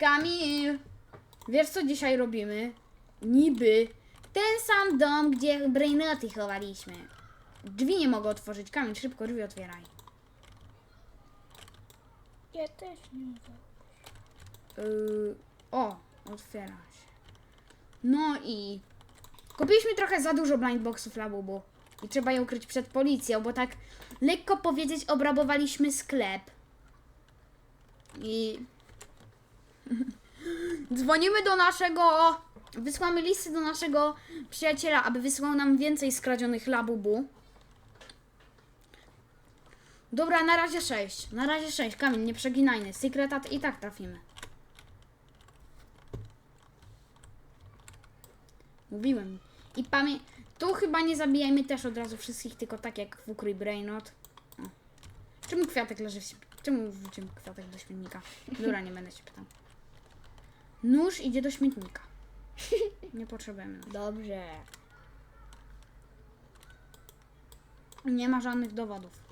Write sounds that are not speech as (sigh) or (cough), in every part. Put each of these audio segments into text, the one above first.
Kamil! Wiesz co dzisiaj robimy? Niby ten sam dom, gdzie brainoty chowaliśmy. Drzwi nie mogę otworzyć. Kamil, szybko drzwi otwieraj. Ja też nie wiem. Yy, o, otwiera się. No i kupiliśmy trochę za dużo blindboxów Labubu. I trzeba je ukryć przed policją, bo tak lekko powiedzieć obrabowaliśmy sklep. I (laughs) dzwonimy do naszego, wysłamy listy do naszego przyjaciela, aby wysłał nam więcej skradzionych Labubu. Dobra, na razie 6. Na razie 6. Kamil, nie przeginajmy. Secretat i tak trafimy. Mówiłem. I pamię... Tu chyba nie zabijajmy też od razu wszystkich, tylko tak jak w ukrój Brainot. Czemu kwiatek leży w... Czemu wrzucimy kwiatek do śmietnika? Dobra, nie będę się pytał. Nóż idzie do śmietnika. (laughs) Nie potrzebujemy. Dobrze. Nie ma żadnych dowodów.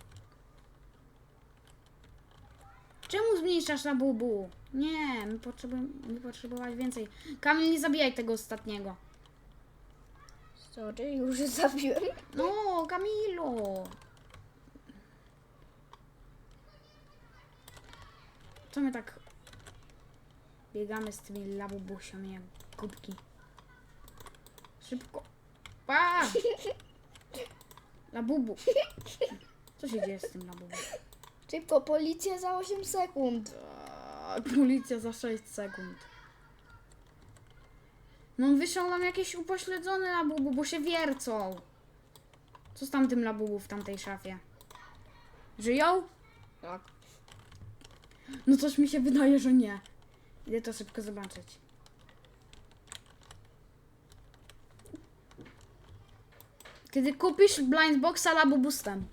Czemu zmniejszasz na bubu? Nie, my potrzebujemy my potrzebować więcej. Kamil, nie zabijaj tego ostatniego. Sorry, już zabiłem. No, Kamilu! Co my tak biegamy z tymi labubusiami jak kubki? Szybko. Pa! (laughs) Labubu. Co się dzieje z tym labubu? Szybko, policja za 8 sekund. Tak, policja za 6 sekund. No wyszło nam jakieś upośledzone labubu, bo się wiercą. Co z tamtym labubu w tamtej szafie? Żyją? Tak. No coś mi się wydaje, że nie. Idę to szybko zobaczyć. Kiedy kupisz blind boxa labubu z tem.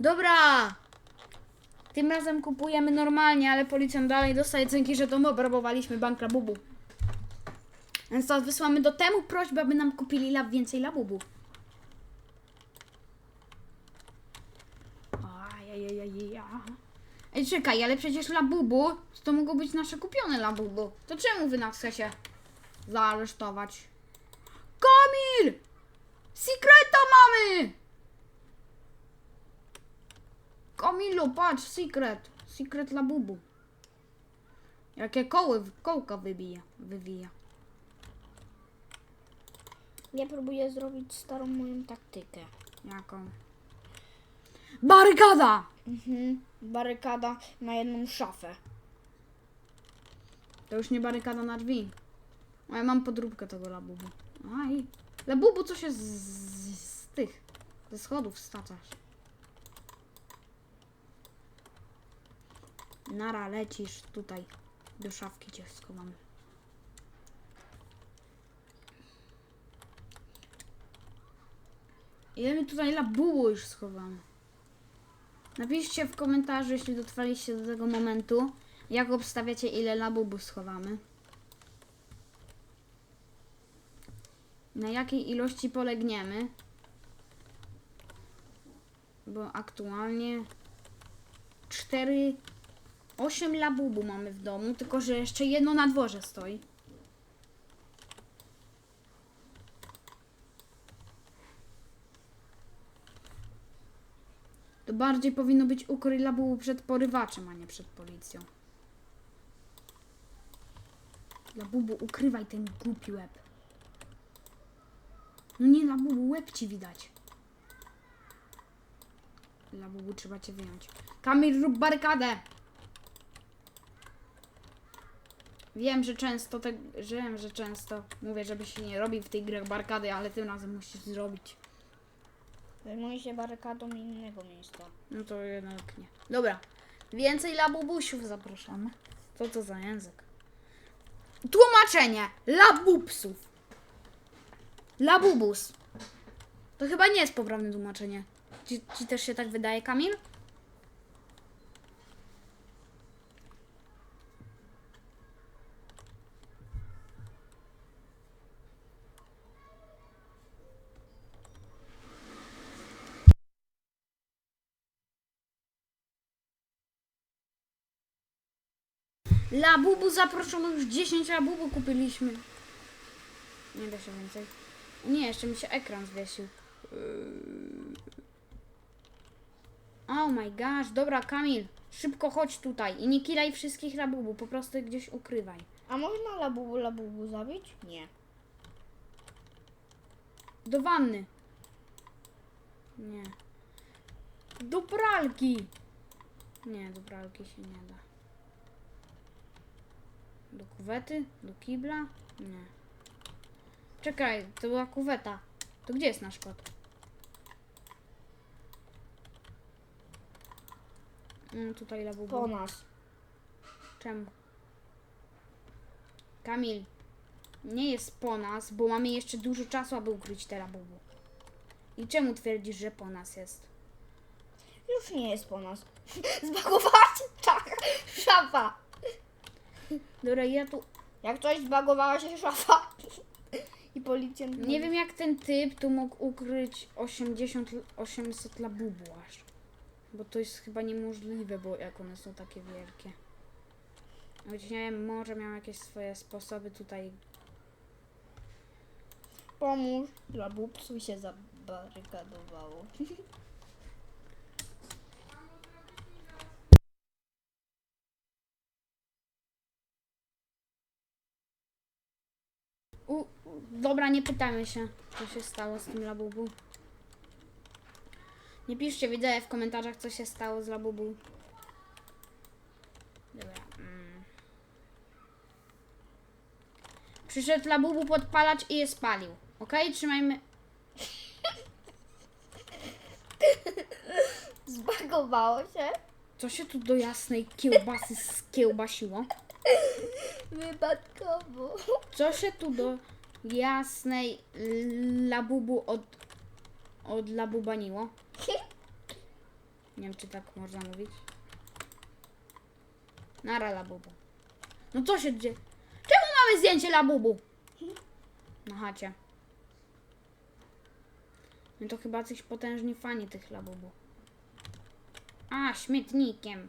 Dobra! Tym razem kupujemy normalnie, ale policjant dalej dostaje cynki, że to my obrabowaliśmy bank labubu. Więc teraz wysłamy do temu prośbę, aby nam kupili lab więcej labubu. Ej, czekaj, ale przecież labubu to mogło być nasze kupione labubu. To czemu wy nas chcecie zaaresztować? Kamil! Secreta mamy! Kamilu, patrz, secret. Secret labubu. Jakie koły, kołka wybija, wywija. Ja próbuję zrobić starą moją taktykę. Jaką? Barykada! Mhm. Barykada na jedną szafę. To już nie barykada na drzwi. A ja mam podróbkę tego labubu. A i... Labubu, co się z, z, z tych... Ze schodów staczasz. Nara, lecisz tutaj. Do szafki cię schowamy. Ile my tutaj labubu już schowamy? Napiszcie w komentarzu, jeśli dotrwaliście do tego momentu, jak obstawiacie, ile labubu schowamy. Na jakiej ilości polegniemy. Bo aktualnie 4, 8 labubu mamy w domu, tylko że jeszcze jedno na dworze stoi. To bardziej powinno być ukryj labubu przed porywaczem, a nie przed policją. Labubu, ukrywaj ten głupi łeb. No nie, Labubu, łeb ci widać. Labubu, trzeba cię wyjąć. Kamil, rób barykadę! Wiem, że często te, wiem, że często mówię, żeby się nie robił w tej grach barykady, ale tym razem musisz zrobić. Zajmuję się barykadą innego miejsca. No to jednak nie. Dobra. Więcej labubusiów zapraszamy. Co to za język? Tłumaczenie. Labubsów. Labubus. To chyba nie jest poprawne tłumaczenie. Ci, ci też się tak wydaje, Kamil? Labubu zaproszono już 10 labubu kupiliśmy. Nie da się więcej. Nie, jeszcze mi się ekran zwiesił. Oh my gosh, dobra Kamil, szybko chodź tutaj i nie kilaj wszystkich labubu, po prostu je gdzieś ukrywaj. A można labubu labubu zabić? Nie. Do wanny. Nie. Do pralki. Nie, do pralki się nie da. Do kuwety? Do kibla? Nie. Czekaj, to była kuweta. To gdzie jest nasz kot? No tutaj labubu. Po nas. Czemu? Kamil, nie jest po nas, bo mamy jeszcze dużo czasu, aby ukryć te labubu. I czemu twierdzisz, że po nas jest? Już nie jest po nas. (laughs) Zbagowała się tak. (laughs) Szafa. Dobra, ja tu Jak coś zbagowała się szafa. (laughs) I policjant... nie wiem jak ten typ tu mógł ukryć 80, l- 800 labubu aż. Bo to jest chyba niemożliwe, bo jak one są takie wielkie. Choć nie wiem, może miał jakieś swoje sposoby tutaj. Pomóż. Labubcu się zabarykadowało. (laughs) U, dobra, nie pytamy się, co się stało z tym labubu. Nie piszcie, widzę w komentarzach, co się stało z labubu. Dobra. Mm. Przyszedł labubu podpalać i je spalił. Okej, trzymajmy. (laughs) Zbagowało się. Co się tu do jasnej kiełbasy skiełbasiło? Wypadkowo. Co się tu do jasnej labubu od, od labubaniło? Nie wiem, czy tak można mówić. Nara labubu. No co się dzieje? Czemu mamy zdjęcie labubu? Na chacie. No to chyba coś potężni fani tych labubu. A, śmietnikiem.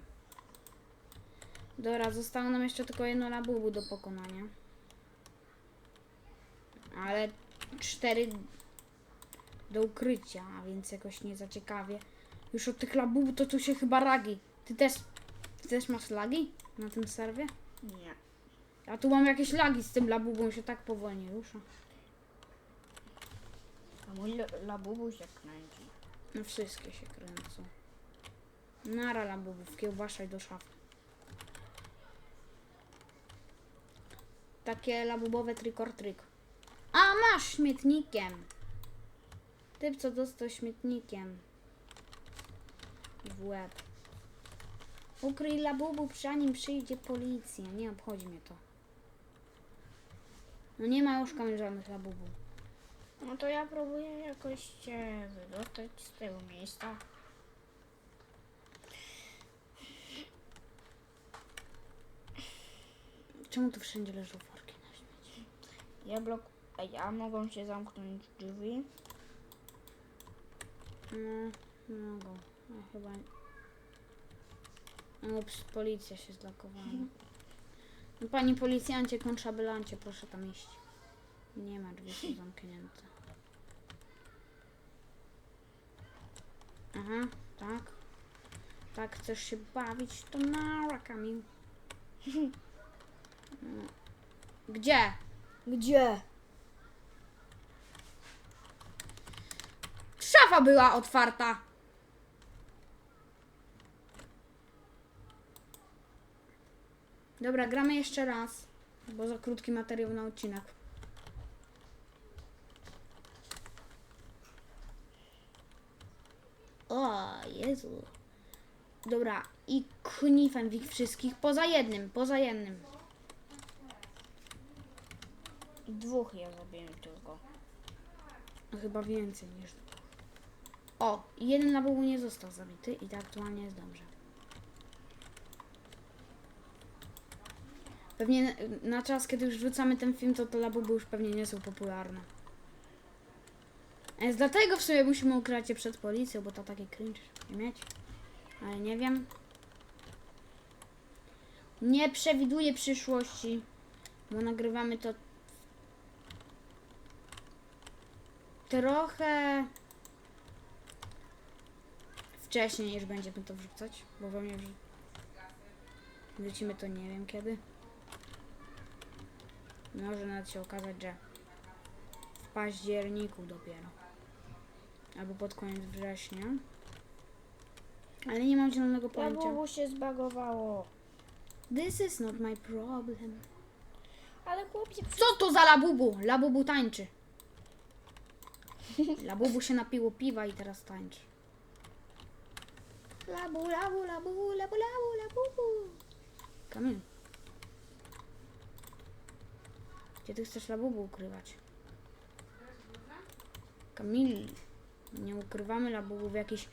Dobra, zostało nam jeszcze tylko jedno labubu do pokonania. Ale cztery do ukrycia, a więc jakoś nie za ciekawie. Już od tych labubu to tu się chyba ragi. Ty też, ty też masz lagi na tym serwie? Nie. Ja tu mam jakieś lagi z tym labubą, się tak powolnie rusza. A mój la- labubu się kręci. No wszystkie się kręcą. Nara labubów, kiełbaszaj do szafy. Takie labubowe trikor tryk. A masz śmietnikiem. Typ co dostał śmietnikiem. W łeb. Ukryj labubu, zanim przyjdzie policja. Nie obchodzi mnie to. No nie ma już kamień żadnych labubów. No to ja próbuję jakoś się wydostać z tego miejsca. Czemu tu wszędzie śmieci? Ja blok... Ej, a mogą się zamknąć drzwi? No, mogą. No chyba. Ups, policja się zlokowała. (laughs) No, pani policjancie, kontrzabylancie, proszę tam iść. Nie ma, drzwi są zamknięte. Aha, tak. Tak, chcesz się bawić, to nara, Kamil. (laughs) No. Gdzie? Gdzie? Szafa była otwarta. Dobra, gramy jeszcze raz, bo za krótki materiał na odcinek. O, Jezu. Dobra, i knifem ich wszystkich, poza jednym, poza jednym. Dwóch ja zabiłem tylko. No chyba więcej niż dwóch. O, jeden na bogu nie został zabity i to aktualnie jest dobrze. Pewnie na, na czas, kiedy już wrzucamy ten film, to te labuby już pewnie nie są popularne. Więc dlatego w sumie musimy ukryć je przed policją, bo to taki cringe nie mieć. Ale nie wiem. Nie przewiduję przyszłości, bo nagrywamy to trochę wcześniej niż będziemy to wrzucać, bo pewnie wrzu- wrzucimy to nie wiem kiedy. Może nawet się okazać, że w październiku dopiero. Albo pod koniec września. Ale nie mam zielonego pojęcia. Labubu się zbagowało. This is not my problem. Ale chłopcy, Co to za labubu? Labubu tańczy. Labubu się napiło piwa i teraz tańczy. Labu, labu, labu, labu, labu, labubu. Kamil. Gdzie ty chcesz labubu ukrywać? Kamil. Nie ukrywamy labubu w jakichś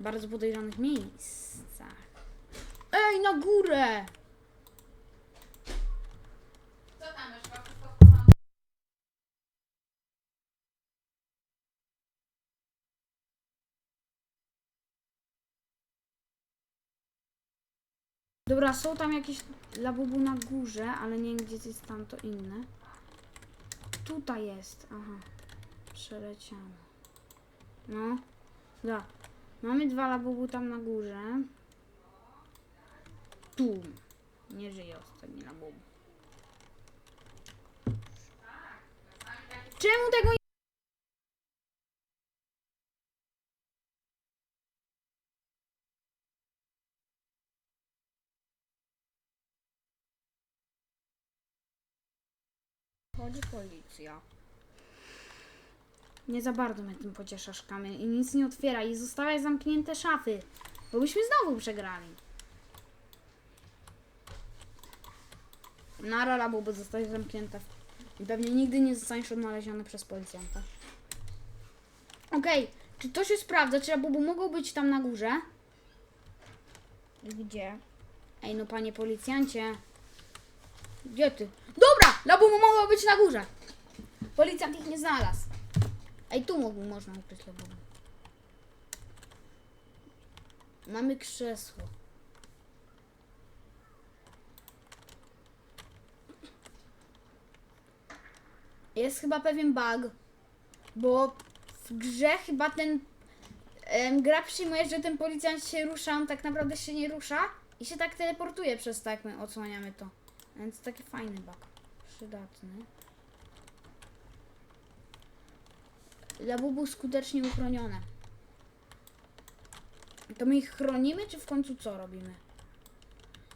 bardzo podejrzanych miejscach. Ej, na górę! Dobra, są tam jakieś labubu na górze, ale nie wiem gdzie jest tam to inne. Tutaj jest, aha. Przeleciało. No. Da. Mamy dwa labubu tam na górze. Tu. Nie żyje ostatni labubu. Czemu tego nie... chodzi policja. Nie za bardzo mnie tym pocieszasz, Kamil. I nic nie otwiera i zostawiaj zamknięte szafy. Bo byśmy znowu przegrali. Nara labubu zostaje zamknięte. I pewnie nigdy nie zostaniesz odnaleziony przez policjanta. Okej, czy to się sprawdza? Czy labubu mogą być tam na górze? Gdzie? Ej, no panie policjancie. Gdzie ty? Dobra! Labubu mogło być na górze. Policjant ich nie znalazł. Ej, tu mógł, można ukryć labubu. Mamy krzesło. Jest chyba pewien bug, bo w grze chyba ten em, gra przyjmuje, że ten policjant się rusza, on tak naprawdę się nie rusza i się tak teleportuje przez to, jak my odsłaniamy to. Więc taki fajny bug. Przydatny. Labubu skutecznie uchronione. To my ich chronimy, czy w końcu co robimy?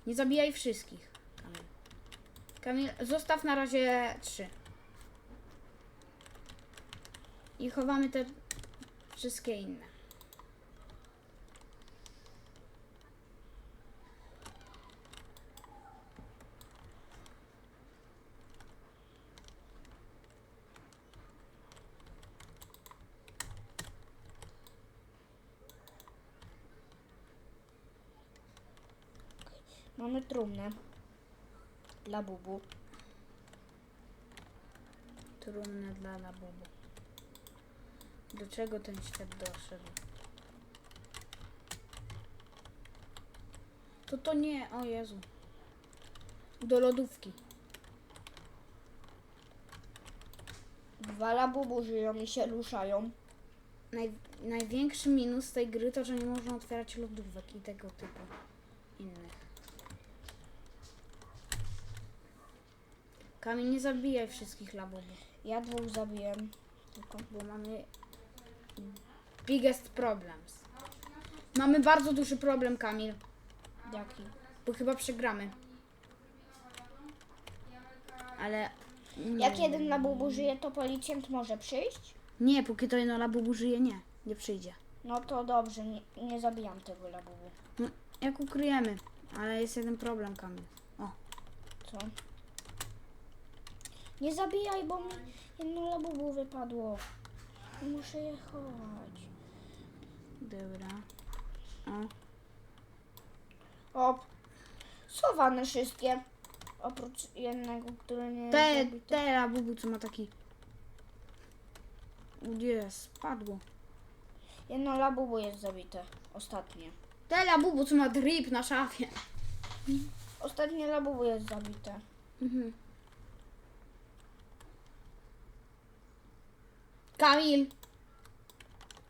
Nie zabijaj wszystkich, Kamil. Kamil, zostaw na razie trzy. I chowamy te wszystkie inne. Mamy trumnę. Dla bubu. Trumnę dla labubu. Do czego ten świat doszedł? To to nie, o Jezu. Do lodówki. Dwa labubu żyją i się ruszają. Naj, największy minus tej gry to, że nie można otwierać lodówek i tego typu innych. Kamil, nie zabijaj wszystkich labubów, Ja dwóch zabiłem. Tylko. bo mamy biggest problems. Mamy bardzo duży problem, Kamil, Jaki? bo chyba przegramy. Ale... Jak jeden labubu żyje, to policjant może przyjść? Nie, póki to jedno labubu żyje, nie. Nie przyjdzie. No to dobrze, nie, nie zabijam tego labubu. No, jak ukryjemy. Ale jest jeden problem, Kamil. O, Co? Nie zabijaj, bo mi jedno labubu wypadło. Muszę je chować. dobra. O, O, schowane wszystkie. Oprócz jednego, który nie Te, zabity. te labubu, co ma taki... Gdzie spadło? Jedno labubu jest zabite. Ostatnie. Te labubu, co ma drip na szafie. Ostatnie labubu jest zabite. Mhm. Kamil!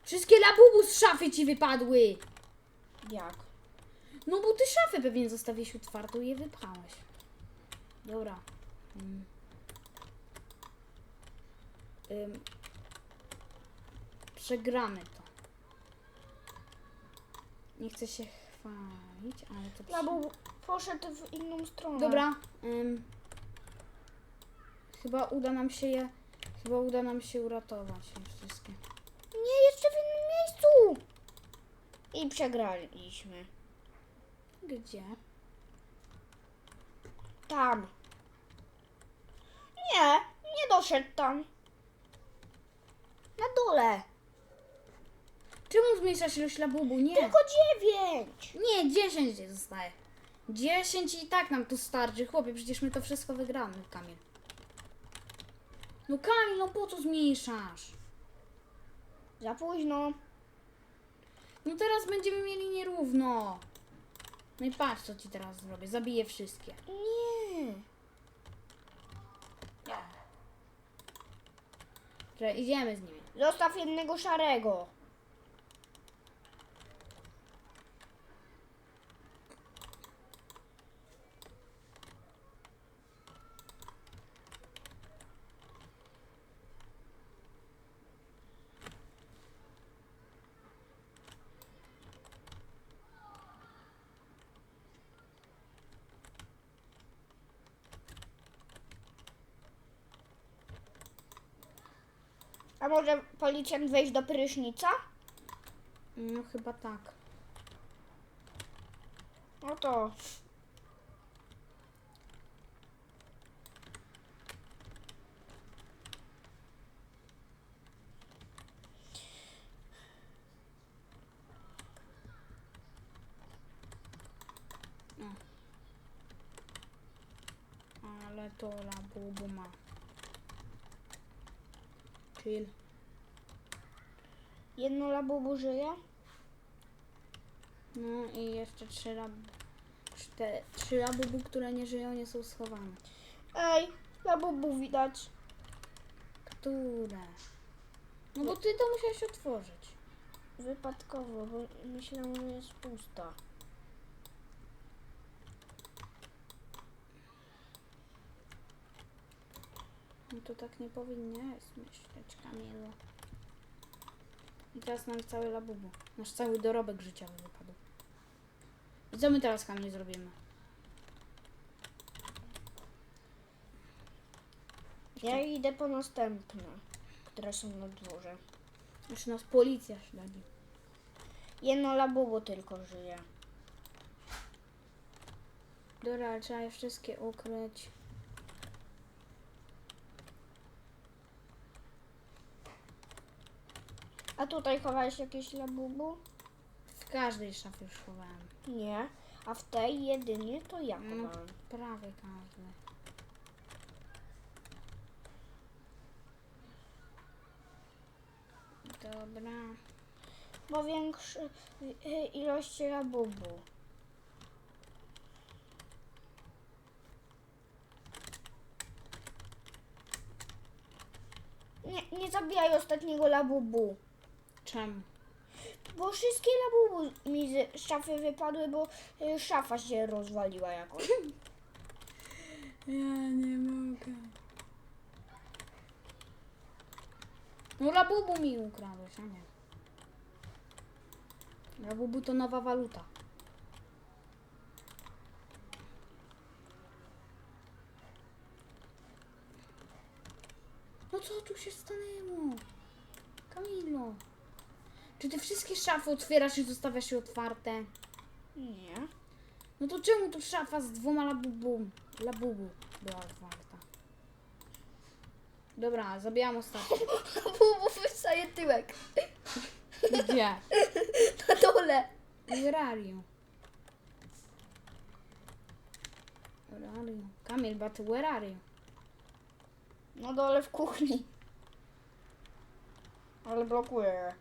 Wszystkie labubu z szafy ci wypadły! Jak? No bo ty szafę pewnie zostawiłeś otwartą i je wypchałeś. Dobra. Mm. Ym. Przegramy to. Nie chcę się chwalić, ale to... Prze... Labubu poszedł w inną stronę. Dobra. Ym. Chyba uda nam się je... Chyba uda nam się uratować wszystkie. Nie, jeszcze w innym miejscu. I przegraliśmy. Gdzie? Tam. Nie, nie doszedł tam. Na dole. Czemu zmniejszasz ilość labubu? Nie. Tylko dziewięć. Nie, 10 gdzie zostaje. 10 i tak nam tu starczy. Chłopie, przecież my to wszystko wygramy, Kamil. No Kamil, no po co zmniejszasz? Za późno. No teraz będziemy mieli nierówno. No i patrz, co ci teraz zrobię. Zabiję wszystkie. Nie. Że idziemy z nimi. Zostaw jednego szarego. A może policjant wejść do prysznica? No chyba tak. No to. Ale to labubu ma. Chill. Jedno labubu żyje? No i jeszcze trzy lab... Trzy labubu, które nie żyją, nie są schowane. Ej, labubu widać. Które? No bo ty to musiałeś otworzyć. Wypadkowo, bo myślałam, że jest pusta. No to tak nie powinieneś myśleć, Kamilu. I teraz nam cały labubu. Nasz cały dorobek życiowy wypadł. I co my teraz, Kamil, zrobimy? Ja idę po następne, które są na dworze. Jeszcze nas policja śledzi. Jedno labubu tylko żyje. Dobra, ale trzeba je wszystkie ukryć. A tutaj chowałeś jakieś labubu? W każdej szafie już chowałem. Nie. A w tej jedynie to ja No, chowałem. prawie każdy. Dobra. Bo większe y, ilość labubu. Nie, nie zabijaj ostatniego labubu. Czemu? Bo wszystkie labubu mi z szafy wypadły, bo y, szafa się rozwaliła jakoś. (laughs) Ja nie mogę. No Labubu mi ukradłeś, a nie. Labubu to nowa waluta. No co tu się stanęło? Kamilo. Czy ty wszystkie szafy otwierasz i zostawiasz je otwarte? Nie. No to czemu tu szafa z dwoma labubu, labubu była otwarta? Dobra, zabijam ostatnią. (laughs) Labubu wystaje tyłek. Gdzie? (laughs) Na dole. Where are you? Where are you? Kamil, but where are you? Na dole w kuchni. Ale blokuje.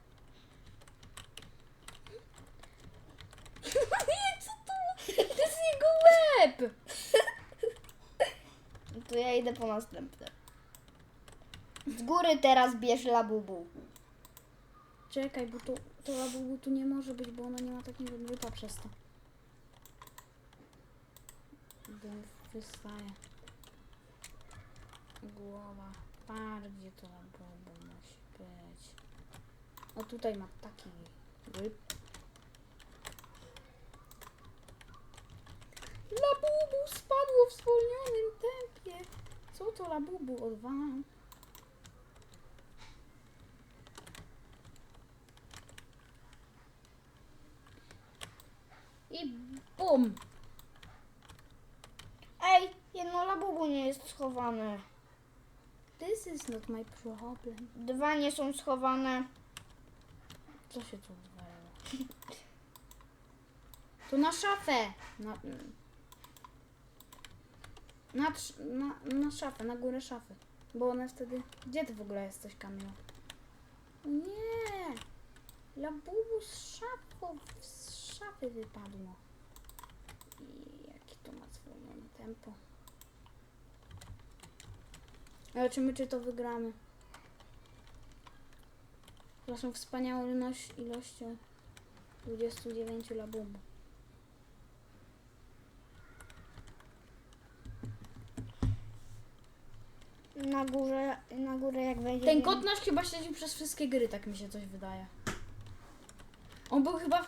Nie, co to? To jest jego łeb! Idę po następne. Z góry teraz bierz labubu. Czekaj, bo to, to labubu tu nie może być, bo ona nie ma takiego grypa przez to. Wystaje. Głowa. Bardziej to labubu musi być. O tutaj ma taki gryp. Labubu spadło w zwolnionym tempie. Co to labubu odwalam? I bum! Ej, jedno labubu nie jest schowane. This is not my problem. Dwa nie są schowane. Co się tu odwaliło? To na szafę! Na, na, na, na szafę, na górę szafy. Bo one wtedy... Gdzie ty w ogóle jesteś, Kamilo? Nie! Labubu z szafą, z szafy wypadło. I jakie to ma zwolnione tempo. Zobaczymy, czy to wygramy. Naszą wspaniałą ilość, ilością 29 labubu. Na górze, na górę jak wejdzie. Ten kot nasz chyba siedzi przez wszystkie gry, tak mi się coś wydaje. On był chyba... W...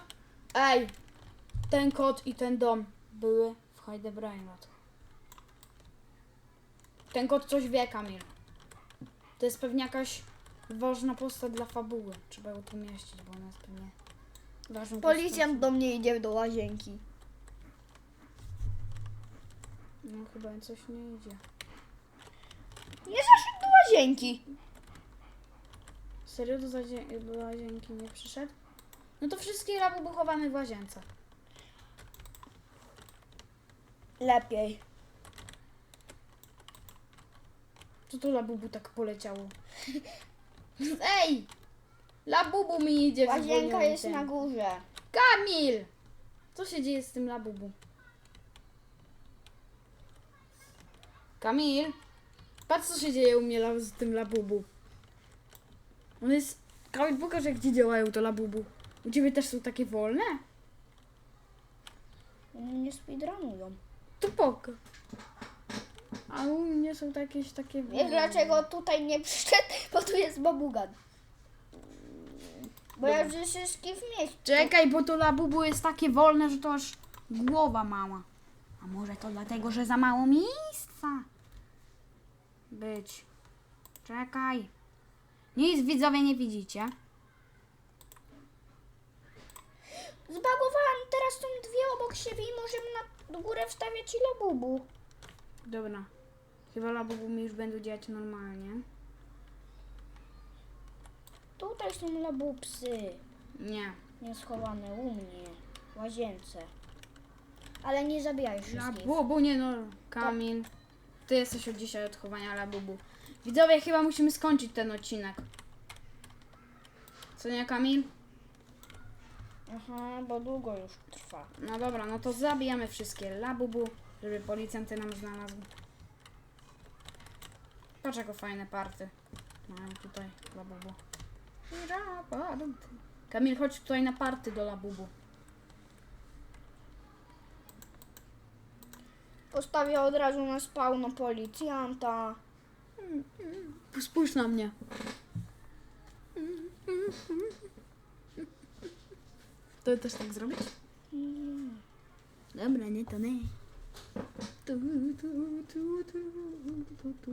Ej! Ten kot i ten dom były w Heidebrainrod. Ten kot coś wie, Kamil. To jest pewnie jakaś ważna postać dla fabuły. Trzeba ją tu mieścić, bo ona jest pewnie ważną Policjant do mnie idzie do łazienki. postacią. No chyba coś nie idzie. Nie zaszedł do łazienki. Serio do, do łazienki nie przyszedł? No to wszystkie labubu chowamy w łazience. Lepiej. Co to labubu tak poleciało? (laughs) Ej! Labubu mi idzie w Łazienka jest na górze. Kamil! Co się dzieje z tym labubu? Kamil! Patrz co się dzieje u mnie la- z tym labubu. On jest... Kamil, pokaż jak ci działają to labubu. U ciebie też są takie wolne? One nie speedrunują. To pokaż. A u mnie są jakieś takie wolne. Wiesz dlaczego tutaj nie przyszedł? (laughs) Bo tu jest babugan. Bo ja już wszystkie w mieście. Czekaj, bo to labubu jest takie wolne, że to aż głowa mała. A może to dlatego, że za mało miejsca? Być. Czekaj. Nic widzowie nie widzicie. Zbagowałam, teraz są dwie obok siebie i możemy na górę wstawiać i labubu. Dobra. Chyba labubu mi już będą działać normalnie. Tutaj są labubsy. Nie. Nie schowane u mnie. W łazience. Ale nie zabijaj wszystkich. Labubu nie no. Kamil. Ty jesteś od dzisiaj od chowania labubu. Widzowie, chyba musimy skończyć ten odcinek. Co nie, Kamil? Aha, bo długo już trwa. No dobra, no to zabijamy wszystkie labubu, żeby policjanty nam znalazł. Patrz jako fajne party. Mają tutaj labubu. Kamil, chodź tutaj na party do labubu. Postawię od razu na spawno policjanta. Spójrz na mnie. To też tak zrobić? Dobra, nie to nie. Tu, tu, tu, tu, tu, tu.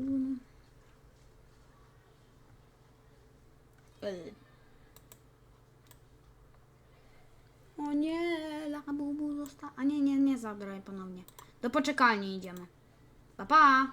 O nie, labubu została. A nie, nie, nie zagraj ponownie. Do poczekalni idziemy. Pa, pa!